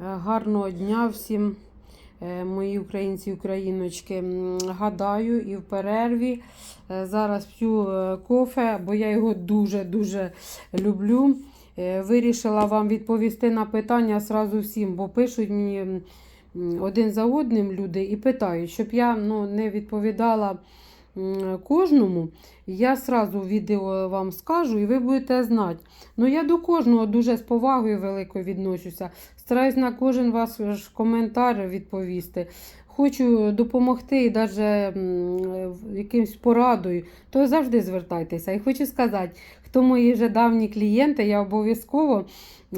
Гарного дня всім, е, мої українці і україночки. Гадаю, і в перерві. Е, Зараз п'ю е, кофе, бо я його дуже-дуже люблю. Е, Вирішила вам відповісти на питання сразу всім, бо пишуть мені один за одним люди і питають, щоб я ну, не відповідала кожному. Я сразу відео вам скажу, і ви будете знати. Ну, я до кожного дуже з повагою великою відношуся. Стараюсь на кожен ваш коментар відповісти. Хочу допомогти і навіть якимсь порадою, то завжди звертайтеся. І хочу сказати, хто мої вже давні клієнти, я обов'язково.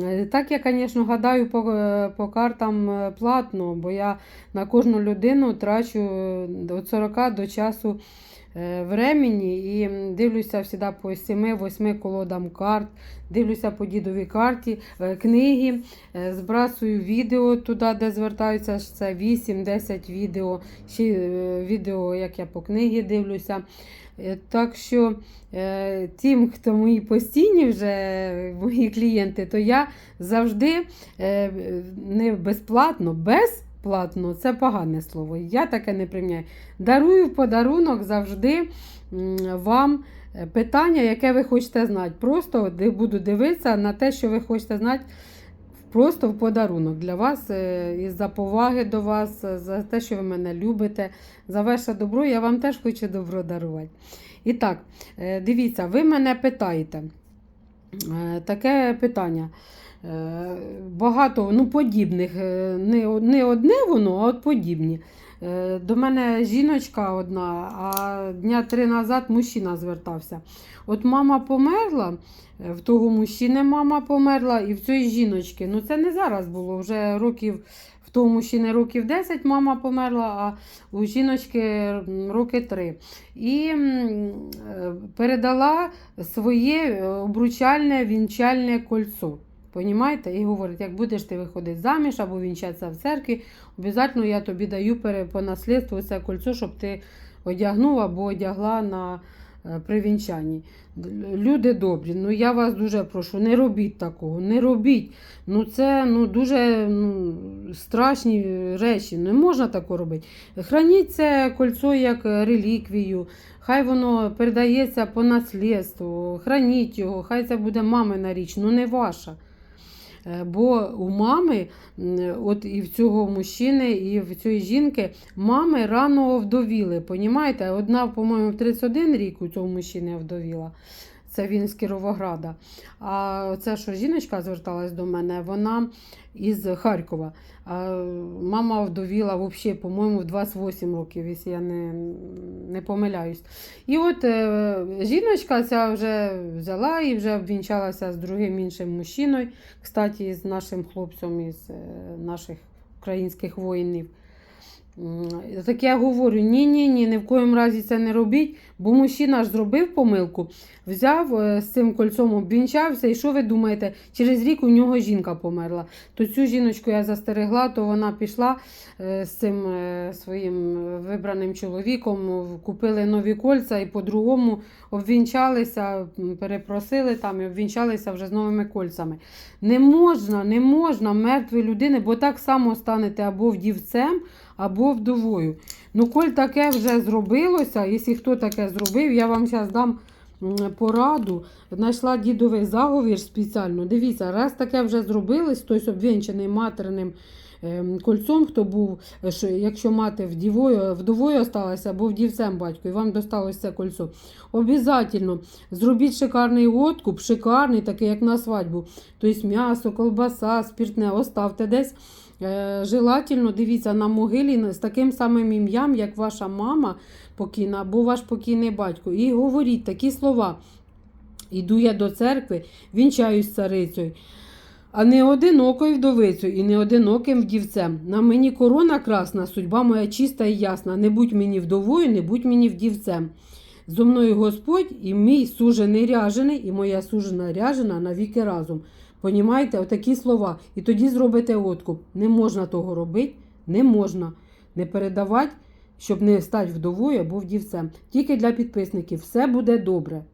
е, Так, я, звісно, гадаю по, е, по картам е, платно, бо я на кожну людину трачу від 40 до часу времени і дивлюся завжди по 7-8 колодам карт, дивлюся по дідовій карті, е, книги, е, збрасую відео туди, де звертаються, це 8-10 відео, ще е, відео, як я по книгі дивлюся. Е, Так що е, тим, хто мої постійні вже мої клієнти, то я завжди е, не безплатно, безплатно, це погане слово. Я таке не приміняю. Дарую в подарунок завжди вам е, питання, яке ви хочете знати. Просто буду дивитися на те, що ви хочете знати. Просто в подарунок для вас, е, і за поваги до вас, е, за те, що ви мене любите, за ваше добро, я вам теж хочу добро дарувати. І так, дивіться, ви мене питаєте. Е, Таке питання. Е, Багато ну, подібних. е, Не, не одне воно, а от подібні. До мене жіночка одна, а дня три назад мужчина звертався. От мама померла, в того мужчини мама померла, і в цієї жіночки. Ну це не зараз було, вже років. В того мужчини років 10 мама померла, а у жіночки роки 3. І передала своє е, обручальне вінчальне кольцо. Понімаєте? І говорить, як будеш ти виходити заміж або вінчатися в церкві, обов'язково я тобі даю по наслідству це кольцо, щоб ти одягнув або одягла на привінчанні. при вінчанні. Люди добрі, ну я вас дуже прошу, не робіть такого, не робіть. Ну це ну, дуже ну, страшні речі, не можна такого робити. Храніть це кольцо як реліквію, хай воно передається по наслідству, храніть його, хай це буде мамина річ, ну не ваша. Е, Бо у мами, от і в цього мужчини, і в цієї жінки, мами рано вдовіли. Понімаєте? Одна, по-моєму, в 31 рік у цього мужчини вдовіла. Це він з Кіровограда. А це, що жіночка зверталась до мене, вона із Харкова. А мама вдовіла взагалі, по-моєму, в 28 років, якщо я не, не помиляюсь. І от е, жіночка ця вже взяла і вже обвінчалася з другим іншим мужчиною, кстати, з нашим хлопцем із е, наших українських воїнів. Так я говорю: ні-ні, ні, ні в коєму разі це не робіть, бо мужчина ж зробив помилку, взяв е, з цим кольцом, обвінчався, і що ви думаєте, через рік у нього жінка померла. То цю жіночку я застерегла, то вона пішла е, з цим е, своїм вибраним чоловіком, купили нові кольця і по-другому обвінчалися, перепросили там і обвінчалися вже з новими кольцями. Не можна, не можна мертвої людини, бо так само станете або вдівцем, або вдовою. Ну, коль таке вже зробилося, якщо хто таке зробив, я вам зараз дам пораду. Знайшла дідовий заговір спеціально. Дивіться, раз таке вже зробилось, хтось обвінчений материним ем, кольцом, хто був, якщо мати вдівою, вдовою осталася або вдівцем батько, і вам досталося це кольцо. Обязательно зробіть шикарний откуп, шикарний, такий, як на свадьбу. Тобто м'ясо, колбаса, спіртне, оставте десь. Е, Желательно дивіться на могилі з таким самим ім'ям, як ваша мама покійна або ваш покійний батько. І говоріть такі слова. Іду я до церкви, вінчаюсь царицею, а не одинокою вдовицею і не одиноким вдівцем. На мені корона красна, судьба моя чиста і ясна. Не будь мені вдовою, не будь мені вдівцем. Зо мною Господь і мій сужений ряжений, і моя сужена ряжена навіки разом. Понімаєте, отакі слова. І тоді зробите откуп. Не можна того робити, не можна. Не передавати, щоб не стати вдовою або вдівцем. Тільки для підписників. Все буде добре.